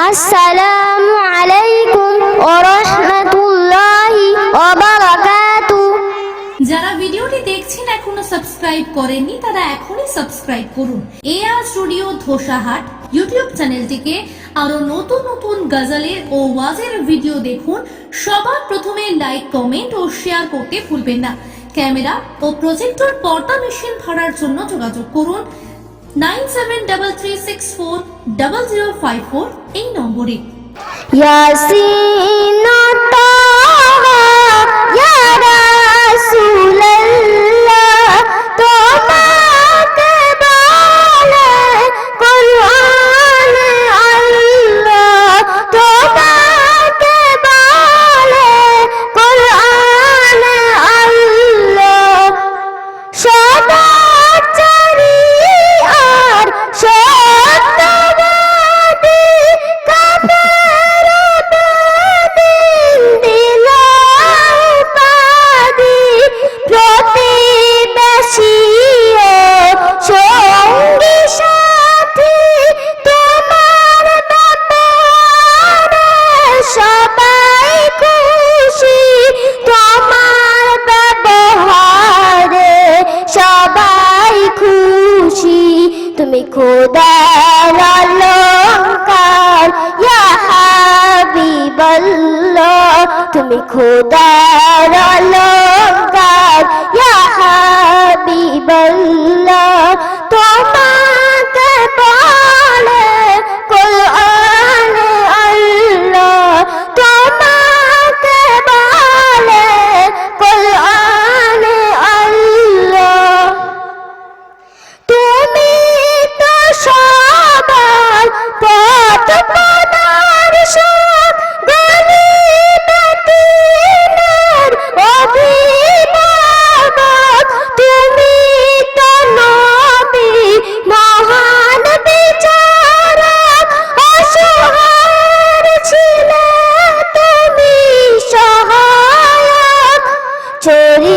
আসসালামু আলাইকুম ওয়া রাহমাতুল্লাহি যারা ভিডিওটি দেখছেন এখনও সাবস্ক্রাইব করেননি, তারা এখনই সাবস্ক্রাইব করুন। এআর স্টুডিও ধোসাহাট ইউটিউব চ্যানেলটিকে আরও নতুন নতুন গজলের ও ওয়াজের ভিডিও দেখুন। সবার প্রথমে লাইক, কমেন্ট ও শেয়ার করতে ভুলবেন না। ক্যামেরা ও প্রজেক্টর পর্দা মেশিন ভাড়ার জন্য যোগাযোগ করুন। nine seven double three six four double zero five four এই নম্বরে ইয়াসিন খোদার অলঙ্কার ইয়া হাবিবাল্লাহ তুমি খোদার